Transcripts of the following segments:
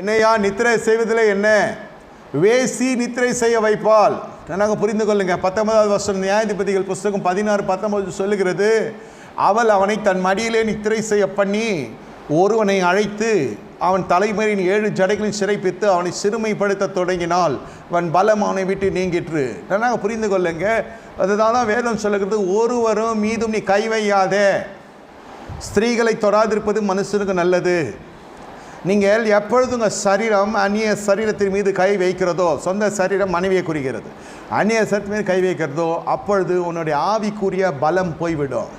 என்னையா நித்திரை செய்வதில் என்ன? வேசி நித்திரை செய்ய வைப்பால் நாங்கள் புரிந்து கொள்ளுங்க. பத்தொன்பதாவது வருஷம் நியாயாதிபதிகள் புஸ்தகம் பதினாறு பத்தொன்பது சொல்லுகிறது அவள் அவனை தன் மடியிலே நித்திரை செய்ய பண்ணி ஒருவனை அழைத்து அவன் தலைமையின் ஏழு ஜடைகளில் சிறைப்பித்து அவனை சிறுமைப்படுத்த தொடங்கினால் அவன் பலம் அவனை விட்டு நீங்கிற்று. நாங்கள் புரிந்து கொள்ளுங்க. அதுதான் தான் வேதம் சொல்லுகிறது ஒருவரும் மீதும் நீ கை வையாத. ஸ்திரீகளை தொடாதிருப்பது மனுஷனுக்கு நல்லது. நீங்கள் எப்பொழுது உங்கள் சரீரம் அந்நிய சரீரத்தின் மீது கை வைக்கிறதோ சொந்த சரீரம் மனைவியை குறிக்கிறது. அந்நிய சரீரத்தின் மீது கை வைக்கிறதோ அப்பொழுது உன்னுடைய ஆவிக்குரிய பலம் போய்விடும்.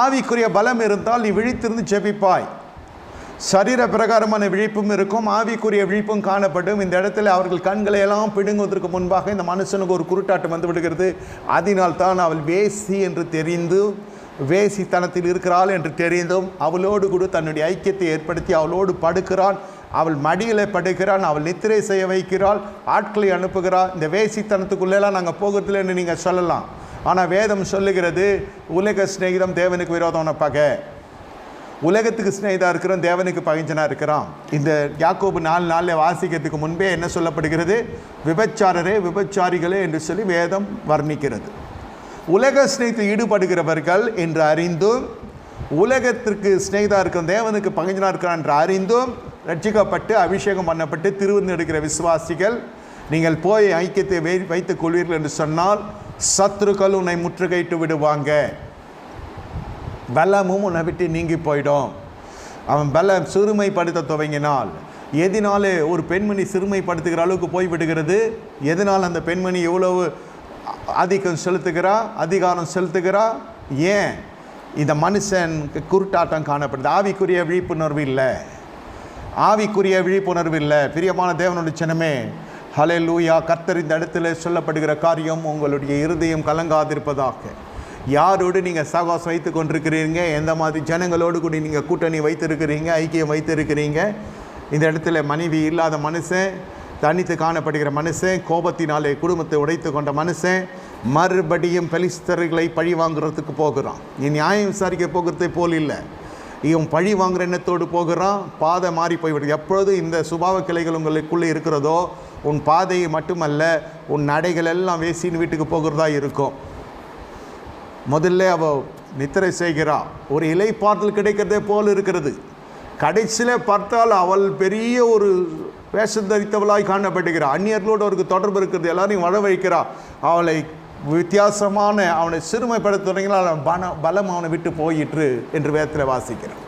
ஆவிக்குரிய பலம் இருந்தால் நீ விழித்திருந்து ஜெபிப்பாய். சரீர பிரகாரமான விழிப்பும் இருக்கும் ஆவிக்குரிய விழிப்பும் காணப்படும். இந்த இடத்துல அவர்கள் கண்களை எல்லாம் பிடுங்குவதற்கு முன்பாக இந்த மனுஷனுக்கு ஒரு குருட்டாட்டம் வந்து விடுகிறது. அதனால் தான் அவள் வேசி என்று தெரிந்து வேசித்தனத்தில் இருக்கிறாள் என்று தெரிந்தும் அவளோடு கூட தன்னுடைய ஐக்கியத்தை ஏற்படுத்தி அவளோடு படுக்கிறான் அவள் மடியில் படுக்கிறான் அவள் நித்திரை செய்ய வைக்கிறாள் ஆட்களை அனுப்புகிறாள். இந்த வேசித்தனத்துக்குள்ளெல்லாம் நாங்கள் போகிறதில்ல என்று நீங்கள் சொல்லலாம். ஆனால் வேதம் சொல்லுகிறது உலக சிநேகிதம் தேவனுக்கு விரோதமான பகை உலகத்துக்கு சிநேகிதாக இருக்கிறோம் தேவனுக்கு பகிஞ்சனா இருக்கிறான். இந்த யாக்கோபு நாலு நாளில் வாசிக்கிறதுக்கு முன்பே என்ன சொல்லப்படுகிறது? விபச்சாரரே விபச்சாரிகளே என்று சொல்லி வேதம் வர்ணிக்கிறது. உலக சிநேகத்தில் ஈடுபடுகிறவர்கள் என்று அறிந்தும் உலகத்திற்கு சிநேகிதா இருக்கிற தேவனுக்கு பகிஞ்சனா இருக்கிறான் என்று அறிந்தும் ரட்சிக்கப்பட்டு அபிஷேகம் பண்ணப்பட்டு திருவிருந்து எடுக்கிற விசுவாசிகள் நீங்கள் போய் ஐக்கியத்தை வை வைத்துக் கொள்வீர்கள் என்று சொன்னால் சத்துருக்கள் உன்னை முற்றுகையிட்டு விடுவாங்க. பலமும் உன்னை விட்டு நீங்கி போயிடும். அவன் பலம் சிறுமைப்படுத்த துவங்கினால். எதினாலே ஒரு பெண்மணி சிறுமைப்படுத்துகிற அளவுக்கு போய் விடுகிறது? எதனால் அந்த பெண்மணி எவ்வளவு ஆதிக்கம் செலுத்துகிறா அதிகாரம் செலுத்துகிறா? ஏன்? இந்த மனுஷன் குருட்டாட்டம் காணப்படுது. ஆவிக்குரிய விழிப்புணர்வு இல்லை. ஆவிக்குரிய விழிப்புணர்வு இல்லை. பிரியமான தேவனுடைய சின்னமே ஹலே லூயா கர்த்தர் இந்த இடத்துல சொல்லப்படுகிற காரியம் உங்களுடைய இருதயம் கலங்காதிருப்பதாக. யாரோடு நீங்கள் சகவாசம் வைத்து கொண்டிருக்கிறீங்க? எந்த மாதிரி ஜனங்களோடு கூட நீங்கள் கூட்டணி வைத்திருக்கிறீங்க? ஐக்கியம் வைத்திருக்கிறீங்க? இந்த இடத்துல மனைவி இல்லாத மனுஷன் தனித்து காணப்படுகிற மனுஷன் கோபத்தினாலே குடும்பத்தை உடைத்து கொண்ட மனுஷன் மறுபடியும் பெலிஸ்தர்களை பழி வாங்குறதுக்கு போகிறான். நீ நியாயம் விசாரிக்க போகிறதே போல் இல்லை. இவன் பழி வாங்குற எண்ணத்தோடு போகிறான் பாதை மாறி போய்விடுது. எப்பொழுது இந்த சுபாவ கிளைகள் உங்களுக்குள்ளே இருக்கிறதோ உன் பாதையை மட்டுமல்ல உன் நடைகள் எல்லாம் வேசின்னு வீட்டுக்கு போகிறதா இருக்கும். முதல்ல அவ நித்திரை செய்கிறா. ஒரு இலை பார்த்தல் கிடைக்கிறதே போல் இருக்கிறது. கடைசியில் பார்த்தால் அவள் பெரிய ஒரு வேஷம் தரித்தவளாய் காணப்படுகிறாள் அந்நியர்களோடு அவருக்கு தொடர்பு இருக்கிறது. எல்லாரையும் வர வைக்கிறா. அவளை வித்தியாசமான அவனை சிறுமைப்படுத்த தொடங்கினால் அவன் பண பலம் அவனை விட்டு போயிற்று என்று வேதத்தில் வாசிக்கிறான்.